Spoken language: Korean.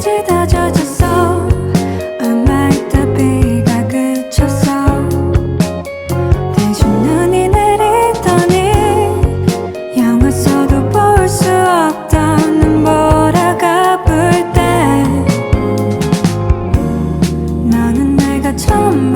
지 다 젖었어. 얼마 있다 비가 그쳤어. 대신 눈이 내리더니 영화 써도 볼 수 없던 눈보라가 불 때. 너는 내가 처음